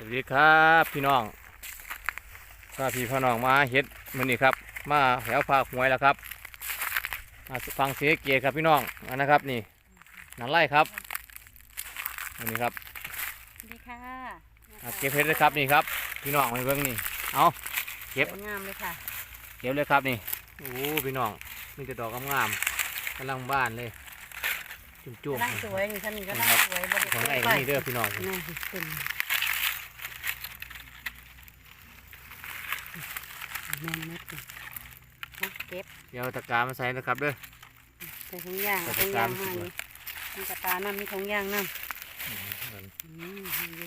สวัสดีครับพี่น้องถ้าพี่พี่น้องมาเฮ็ดมื้อนี้ครับ มาแถวภาคหวยแล้วครับมาฟังเสียงเกียร์ครับพี่น้องอันนะครับนี่หนังไล่ครับอันนี้ครับสวัสดีค่ะอะเก็บเห็ดเลยครับนี่ครับ พี่น้องมาเบิ่งนี่เอาเก็บสวยงามเลยค่ะเก็บเลยครับนี่โอ้พี่น้องมีแต่ดอกงามๆกำลังบ้านเลยจุ่มจุ่มกำลังสวยนี่ฉันนี่กำลังสวยบริของไอ้ก็นี่เด้อพี่น้อง นี่เป็น แม่นเม็ดนี่นะเก็บเดี๋ยวเอาตะกร้ารมาใส่นะครับเด้อ ใส่ถุงยางใส่เอาถุถุงงยายางงมานี่มีกระตาน้ำมีถุงยางน้ำอืมดี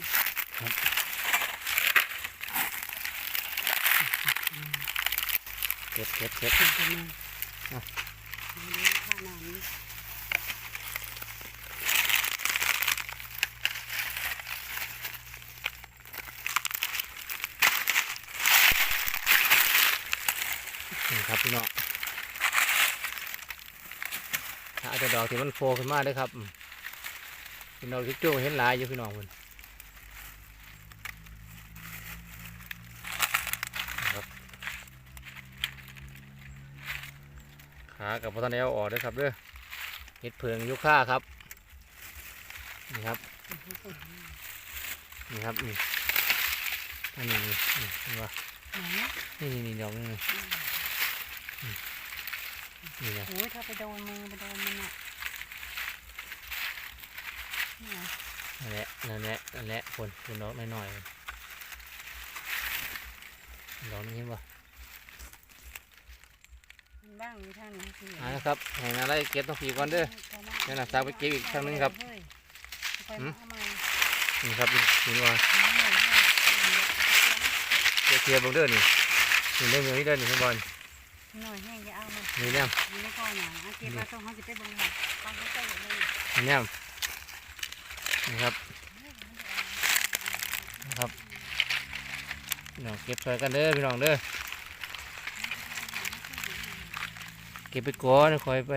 เก็บเก็บเก็บ เป็นจังเลยอะ เอาเลี้ยงข้าวหนามนี่ นี่ ครับพี่น้องถ้าอาจจะดอกที่มันโฟขึ้นมาเด้วยครับอืมพี่น้องที่จุ่มเห็นหลายอยู่พี่น้องคนครับขากับพัฒนาเอาออกเด้วยครับเด้อเห็ดเพิงยุค่าครับนี่ครับนี่ครับนี่อันนี้นี่นี่เห็นปะไหนนี่นี่นี่ดอกนี่ นี่นี่นะโอ้ยถ้าไปโดนมือไปโดนมันอะนี่ไงนั่นแหละนั่นแหละนั่นแหละคนคนดอกน้อยๆดอกนี้เห็นปะมันบ้างอยู่ทางนี้สิอ่านะครับให้นาไล่เก็บต้องผีก่อนเด้อเดี๋ยวน่ะสาวไปเก็บอีกครั้งหนึ่งครับหืมนี่ครับนี่นี่ว่าเก็บเทียบเบงเด้อนี่นี่เรื่องนี้เด้อนี่พี่บอล หน่อยแห้งจะเอามานี่เนี่ยมันไม่พอหนาเอาเก็บมาตรงเขาจะไปเบิ่งหาฟังเขาใกล้อยู่เลยนี่เนี่ยนี่ครับนะครับพี่น้องเก็บช่วยกันเด้อพี่น้องเด้อเก็บไปก่อนคอยไป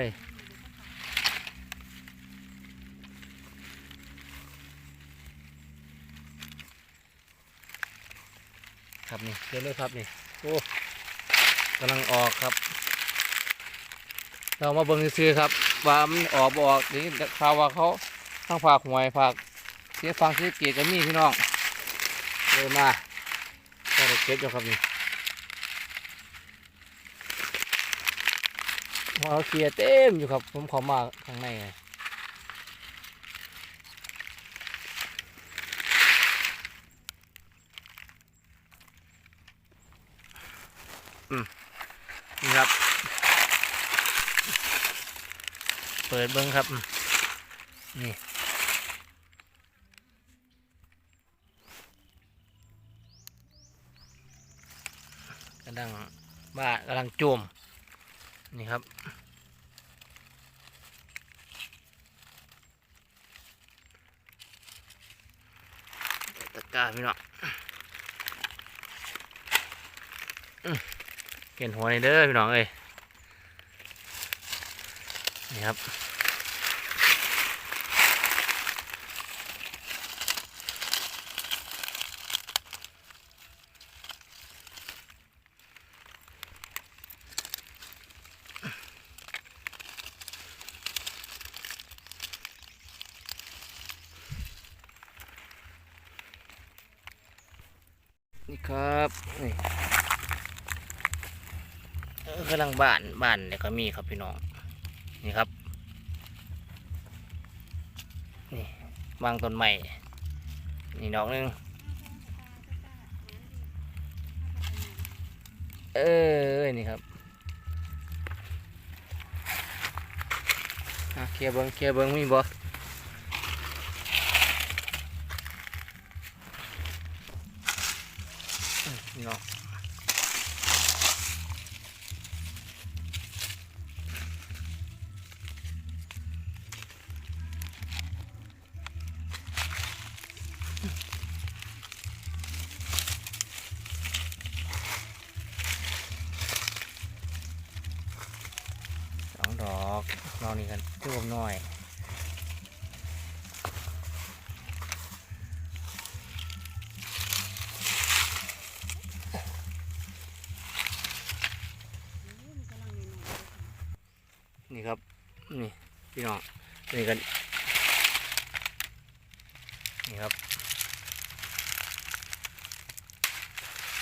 ครับนี่เดี๋ยวเลยครับนี่โอ้ กำลังออกครับ เรามาเบิ่งซื้อครับว่ามันออกบ่ออกนี่ข่าวว่าเขาทั้งฝากหวยฝากเสียฟังเสียเกียรติก็มีพี่น้องเลยมาก็ได้เก็บอยู่ครับนี่หัวเราเสียเต็มอยู่ครับ ผมขอมาข้างในไง นี่ครับ เปิดเบิ้งครับ นี่กำลังบ้ากำลังจุ่มนี่ครับตะกร้าพี่น้องอื้อ เห็นหัวในเด้อพี่น้องเอ้ยนี่ครับ นี่ครับนี่เออกำลัง บ้านบ้านเนี่ยก็มีครับพี่น้องนี่ครับนี่วางต้นใหม่นี่ดอกนึงเออนี่ครับเคลียร์เบิ้งเคลียร์เบิ้งมีบ่ ดอกนอกนี้กันเพิ่มน่อยนี่ครับ นี่พี่น้องนี่กัน นี่ครับ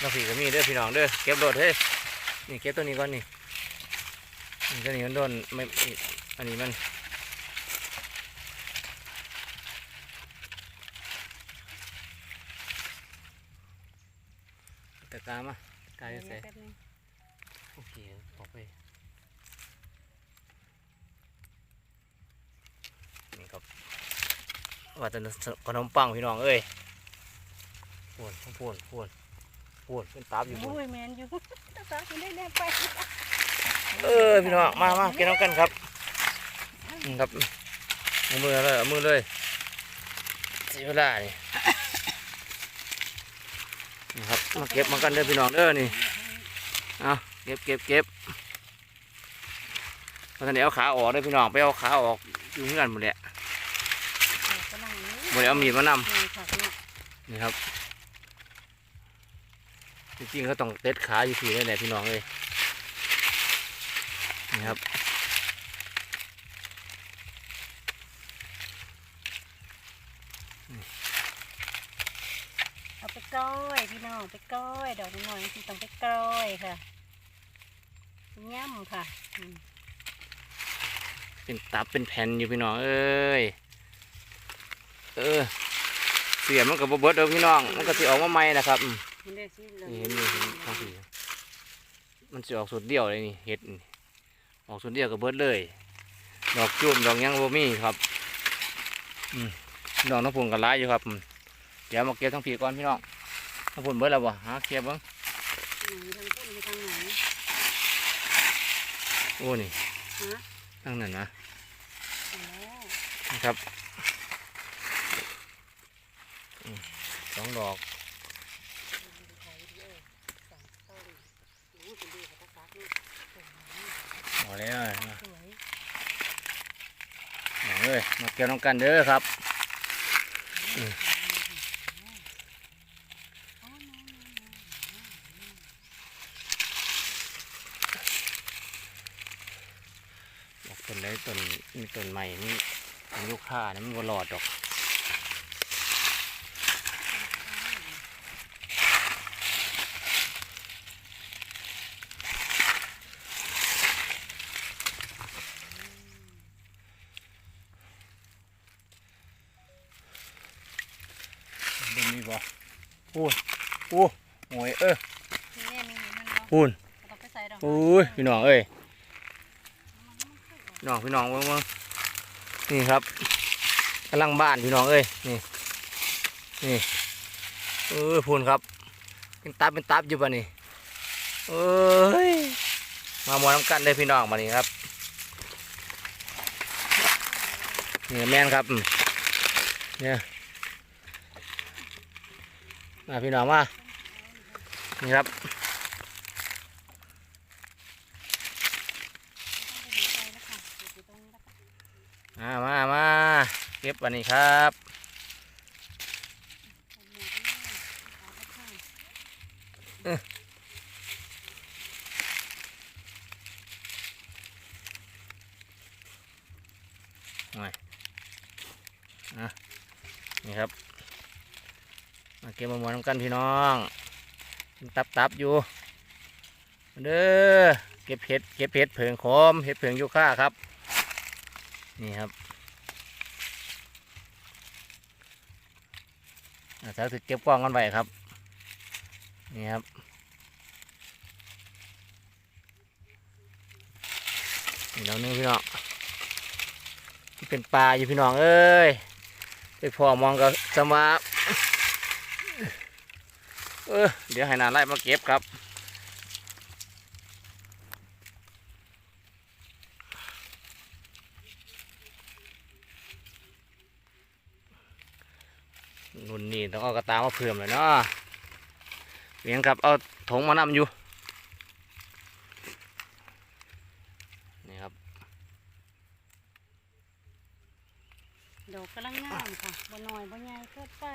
นอกผีก็มีเด้อพี่น้องเด้อเก็บโดดเฮ้ยนี่เก็บตัวนี้ก่อนนี่ ตัวนี้มันโดนไม่นี่อันนี้มันตะกร้ามาตะกร้าจะใส่แป๊บนึงโอเคออกไปนี่ครับว่าแต่ขนมปังพี่น้องเอ้ยพูนพูนพูนพูนเป็นตาบอยู่พูนโอ้ยแมนอยู่ตาตาคุณได้แน่ไป เออพี่น้องมามากินน้ำกันครับนะครับมือเลยมือเลยสีเวลานี่นี่ครับมาเก็บมากันเด้อพี่น้องเด้อนี่เอาเก็บเก็บเก็บตอนนี้เอาขาออกเด้อพี่น้องไปเอาขาออกอยู่เงื่อนหมดแหละกำลังนี้บ่ได้เอามีดมานำนี่ค่ะนี่ยนี่ครับจริงๆเขาต้องเด็ดขาอยู่ที่นี่แหละพี่น้องเลย นี่ครับ เอาไปก้อยพี่น้องไปก้อยดอกน้อยๆที่ต้องไปก้อยค่ะย่ำค่ะอืมเป็นตับเป็นแผ่นอยู่พี่น้องเอ้ย เออ เสียมันกับบเบิดเด้อพี่น้อง มันก็สิออกมาใหม่นะครับอืมมันได้สิเลยนี่เห็นอยู่เห็นทางสีมันสิออกสุดเดียวเลยนี่เห็ดนี่ ออกสุดเดียวกับเบิดเลย ดอกจุ่มดอกหยังบ่มีครับอืมดอกน้ำผุนกับร้ายอยู่ครับอืมเดี๋ยวมาเก็บทั้งผีก่อนพี่น้องน้ำผุนเบิดแล้วบ่หาเก็บเบ้างอืมทางพุ่นไปทางไหนโอ้นี่ฮะทั้งนั้นนะอ๋อนะครับอืมสองดอก โอ้เป็นดีค่ะตาตาเนี่ย พอแล้วนะ สวย เอา เกี่ยวน้องกันเด้อครับต้นไหนต้นมีต้นใหม่นี่มันยุค่านะมันก็หลอดดอก เบิ่งมีบ่พูนพูโอ้ยเออนี่แน่มีมันเนาะพูนต้องไปใส่ดอกโอ้ยพี่น้องเอ้ยพี่น้องพี่น้องเบิ่งเบิ่งนี่ครับกำลังบ้านพี่น้องเอ้ยนี่นี่เออพูนครับเป็นตับเป็นตับอยู่ป่ะนี่เอ้ยมาหมอน้ำกันเลยพี่น้องมานี่ครับนี่แม่นครับอืมเนี่ย มาพี่น้องมานี่ครับมามามาเก็บวันนี้ครับเอ้อหน่อยอะนี่ครับ มาเก็บมะม่วงน้ำกันพี่น้องตับตับๆอยู่เด้อเก็บเห็ดเก็บเห็ดเผิงโคมเห็ดเผิงยูค่าครับ นี่ครับอาจจะถือเก็บกล้องกันไว้ครับ นี่ครับนี่เราเนื้อพี่น้องที่เป็นปลาอยู่พี่น้องเอ้ยไปพอมองก็สมา ออเดี๋ยวให้นานไล่มาเก็บครับนุ่นนี่ต้องเอากระตามาเพิ่มเลยเนาะเลี้ยงครับเอาถงมานำอยู่นี่ครับดอกกำลังงามค่ะบ่น้อยบ่ใหญ่เกินไป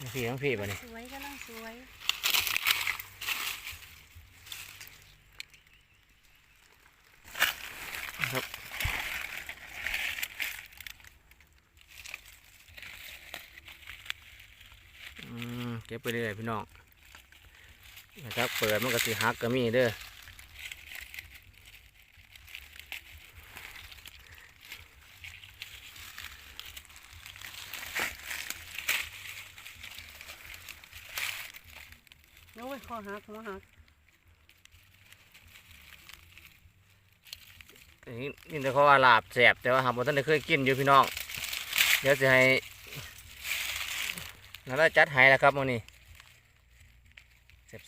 ทั้งพี่ทั้งพี่ป่ะนี่ สวยกำลังสวย ครับ ก็บไปเรื่อยพี่น้องนะครับเปิดมันก็สิหักก็มีเด้อโอ้ยคอหักหัวหักอันนี้นี่แต่เขาว่าลาบแสบแต่ว่าหากบ่ท่านได้เคยกินอยู่พี่น้อง เดี๋ยวจะให้ นั่นแหละจัดให้แล้วครับมื้อนี้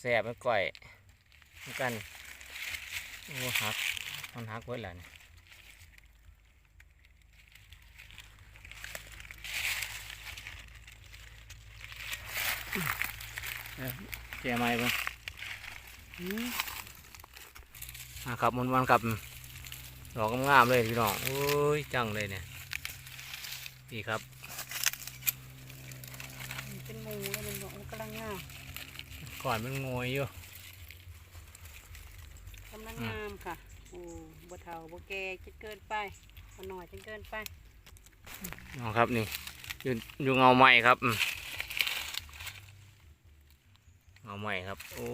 แสบๆมันก่อยมือนกันโอ้หักมันหักเบิดแล้วนี่เอ้ยแกไม้บ้างนะครับมันมันกับดอกงามเลยพี่น้องโอ้ยจังเลยเนี่ยพี่ครับ มันเป็นหมูแล้วมันบอกมันกำลังงาม ก่อนมันงวยอยู่กำลังงามค่ะ โอ้บ่เฒ่าบ่แก่จนเกินไปบ่น้อยจนเกินไปน้องครับนี่อยู่อยู่เงาใหม่ครับอืมเงาใหม่ครับ โอ้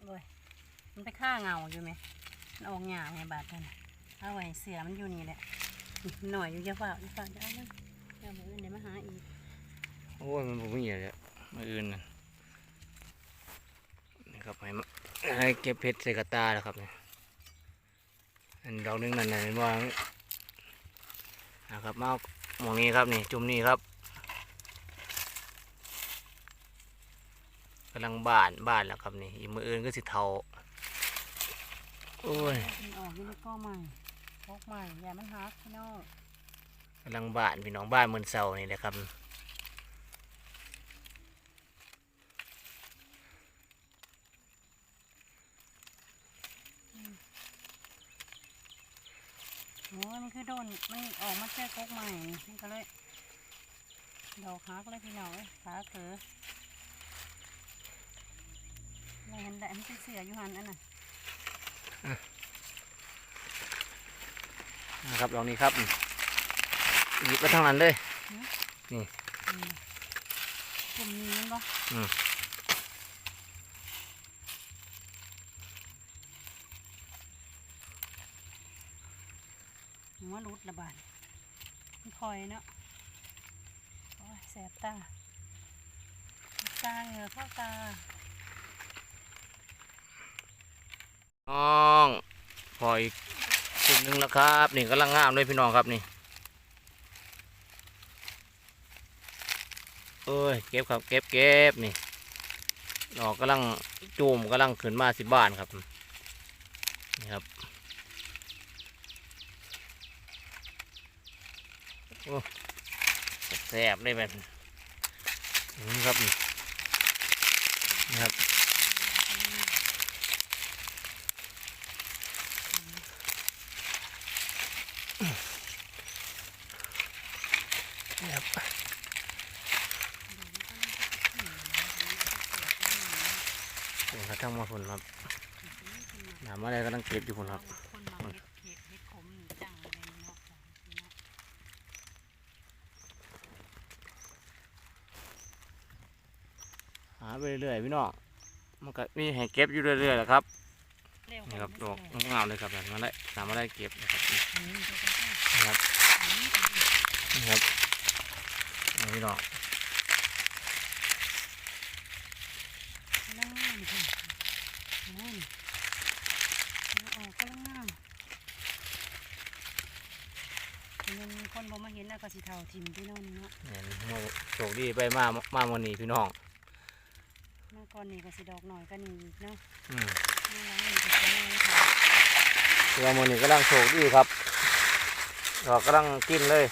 โอ้ยมันไปฆ่าเงาอยู่ไหมมันออกหยาไงบาดนั่นน่ะ เอาไว้เสือมันอยู่นี่แหละนี่หน่อยอยู่จะเฝ้าจะเฝ้าจะเอามันเดี๋ยวมืออื่นเดี๋ยวมาหาอีกโอ้ยมันบ่มีอะไรเลยมาอื่นนั่นนี่ครับให้มาให้เก็บเพชรใส่กระตาแล้วครับนี่อันดอกหนึงนั่นน่ะเห็นว่านะครับมาเอาหมองนี้ครับนี่จุ่มนี่ครับกำลังบานบานแล้วครับนี่อีกมืออื่นก็สิเทาโอ้ยมันออกอยู่ในก้อใหม่ พกใหม่อย่ามันหักพี่น้องกำลังบานพี่น้องบ้านเมือนเสานี่แหละครับโอ้ยมันคือโดนไมันออกมาแค่พกใหม่มันก็เลยดอกหักเลยพี่น้องขาเขือไม่เห็นแต่มันเป็นเสืออยู่หันอันน่ะ นะครับลองนี้ครับหยิบมาทางนั้นเลยอืมกลุ่มนี้มันบ่อืมหัวรุดระบาดมันคอยเนาะโอ้ยแสบตาตาเหงื่อเข้าตาน้องพออีก จุดหนึ่งแล้วครับ นี่กำลังงามเลยพี่น้องครับนี่เอ้ยเก็บครับเก็บเก็บนี่ดอกกำลังจูมกำลังขึ้นมาสิบ้านครับนี่ครับโอ้แซ่บเลยแบบนี้ครับนี่นี่ครับ นี่ครับนี่ครับทั้งหมดผลครับถามอะไรก็ต้องเก็บอยู่ผลครับหาไปเรื่อยๆพี่น้องมันก็มีให้เก็บอยู่เรื่อยๆแหละครับนี่ครับดดอกงามเลยครับแบบมาได้สามารถได้เก็บนะครับนี่อืมเดี๋ยวจะครับนี่ครับ พี่น้องกลังงามค่ะโอ้ยเอาออกกำลังงามมันคนบ่มาเห็นแล้วก็สิเท่าทิมพี่น้องเนาะเนี่ยโชคดีไปมามาวันนี้พี่น้องมาก่อนนี่ก็สิดอกหน่อยก็นี่เนาะอืมมาหลังนี่ก็สิแม่นค่ะตัวมันนี้กำลังโชคดีครับดอกกำลังกินเลย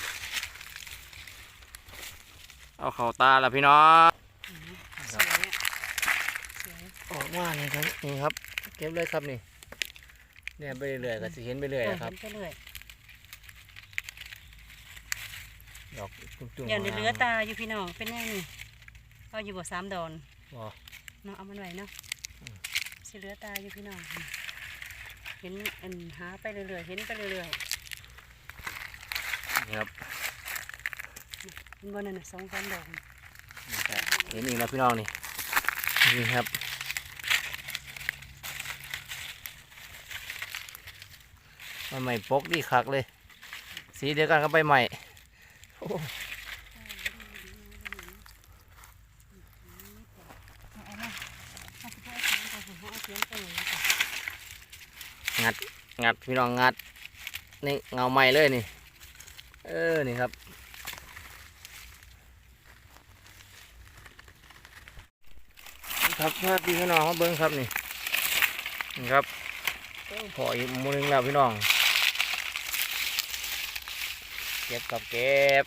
เอาเข่าตาแล้วพี่น้องอืมสวยอะสวยออกมาเลยครับนี่ครับ เก็บเลยครับนี่เนี่ยไปเรื่อยๆก็จะเห็นไปเรื่อยๆครับ เห็นไปเรื่อยดอกจุ่มๆอย่าได้เหลือตาอยู่พี่น้องเป็นยังนี่เอาอยู่บ่สามดอนบ่เนาะเอามันไว้เนาะอืม สิเหลือตาอยู่พี่น้องเห็นอันหาไปเรื่อยๆเห็นไปเรื่อยนี่ครับ ๆเห็นบนนั่นน่ะสองสามดอกเห็นอีกแล้วพี่น้องนี่นี่ครับใบใหม่ปกดีคักเลย สีเดียวกันกับใบใหม่โอ้เอามาเอาสิเอาเสียงก่อนเอาเสียงไปเลยจ้ะงัด งัด พี่น้องงัด นี่เงาใหม่เลยนี่ เออ นี่ครับ ครับสวัสดีพี่น้องมาเบิ้งครับนี่นี่ครับพออีกมูหนึงแล้วพี่น้อง เก็บกับเก็บ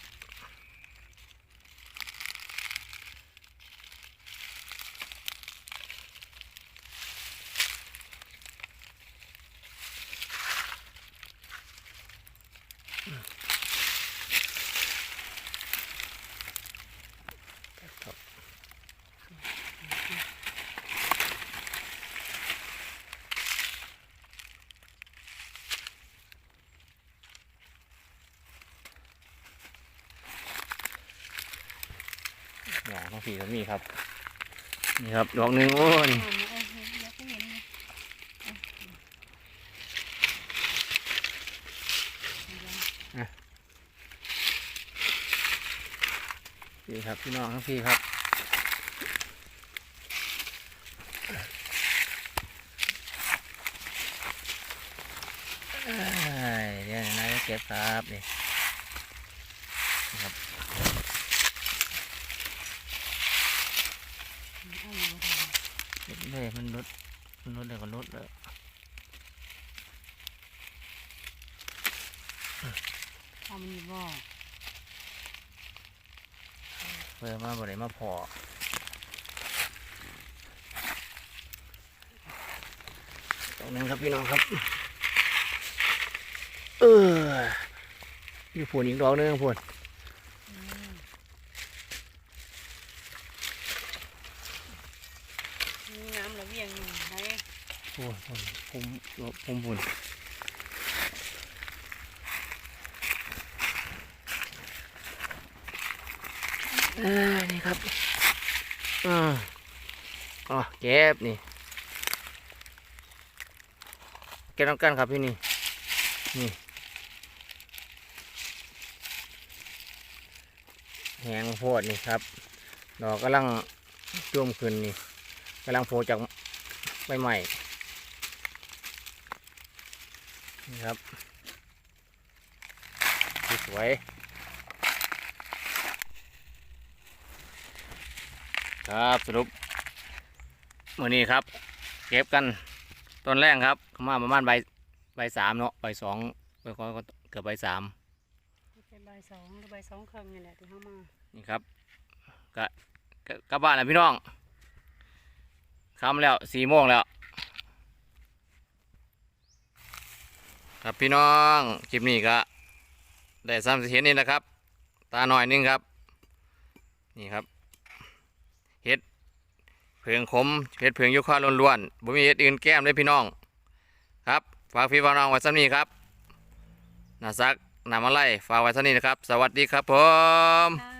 อย่าต้องผีก็มีครับ นี่ครับ ดอกหนึ่งโอ้นี่เอามาเอาเห็นอยากให้เห็นเลยพี่ครับพี่น้องทั้งพี่ครับเอ้ยเดี๋ยนายเก็บครับนี่ครับ เอาอยู่บ่ทัน เก็บเลย มันลดมันลดเลยก็ลดเลยเอามันอยู่บ่เพื่อมาบ่ได้มาพอตรงนึงครับพี่น้องครับ เออมีผลอีกดอกหนึงผล มีน้ำระเวียงอยู่ไหน โอ้ยผม ผมผมบุญเอ้ยนี่ครับอือ๋อเก็บนี่เก็บน้ำกันครับพี่นี่ นี่ แหงโพดนี่ครับ ดอกกำลังจุ่มขึ้นนี่กำลังโผล่จากใบใหม่ นี่ครับ สวยๆครับสรุปมือนี้ครับ เก็บกันต้นแรกครับเข้ามาประมาณใบใบสามเนาะใบสองใบก็เกือบใบสามเป็นใบายสองหรือใบายสองครึ่งนี่แหละที่เข้ามานี่ครับกะกะกลับบ้านแล้วพี่น้องค่ำแล้วสี่โมงแล้ว ครับพี่น้องคลิปนี้ก็ได้ซ้ำเห็นนี่นะครับ ตาหน่อยนึงครับ นี่ครับเห็ดเผืองขมเห็ดเผืองยุค่าล้วนๆบ่มีเห็ดอื่นแก้มเลยพี่น้อง ครับฝากพี่ฝากน้องไว้ซ้ำนี้ครับนาซักนามาไล่ฝากไว้ซ้ำนี้นะครับ สวัสดีครับผมค่ะ